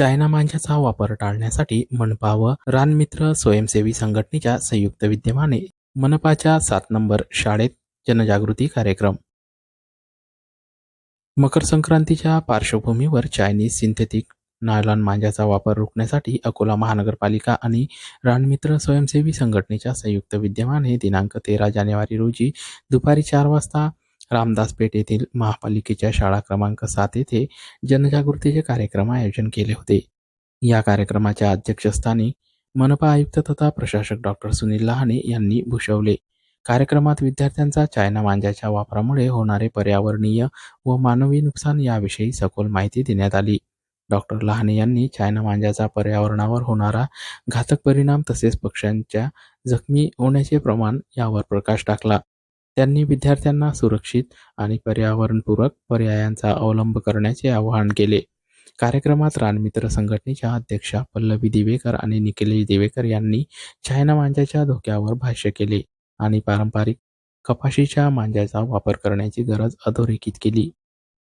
China मांजाचा वापर टाळण्यासाठी मनपा व रानमित्र स्वयंसेवी संघटनेच्या संयुक्त विद्यमाने मनपाच्या सात नंबर शाळेत जनजागृती कार्यक्रम. मकर संक्रांतीच्या पार्श्वभूमीवर चायनीज सिंथेटिक नायलॉन मांजाचा वापर रोखण्यासाठी अकोला महानगरपालिका आणि रानमित्र स्वयंसेवी संघटनेच्या संयुक्त विद्यमाने दिनांक तेरा जानेवारी रोजी दुपारी चार वाजता रामदासपेठ येथील महापालिकेच्या शाळा क्रमांक सात येथे जनजागृतीचे कार्यक्रम आयोजन केले होते. या कार्यक्रमाच्या अध्यक्षस्थानी मनपा आयुक्त तथा प्रशासक डॉक्टर सुनील लहाने यांनी भूषवले. कार्यक्रमात विद्यार्थ्यांचा चायना मांजाच्या वापरामुळे होणारे पर्यावरणीय व मानवी नुकसान याविषयी सखोल माहिती देण्यात आली. डॉक्टर लहाने यांनी चायना मांजाचा पर्यावरणावर होणारा घातक परिणाम तसेच पक्ष्यांच्या जखमी होण्याचे प्रमाण यावर प्रकाश टाकला. त्यांनी विद्यार्थ्यांना सुरक्षित आणि पर्यावरणपूरक पर्यायांचा अवलंब करण्याचे आवाहन केले. कार्यक्रमात रानमित्र संघटनेच्या अध्यक्षा पल्लवी दिवेकर आणि निखिलेश दिवेकर यांनी चायना मांजाच्या धोक्यावर भाष्य केले आणि पारंपरिक कपाशीच्या मांजाचा वापर करण्याची गरज अधोरेखित केली.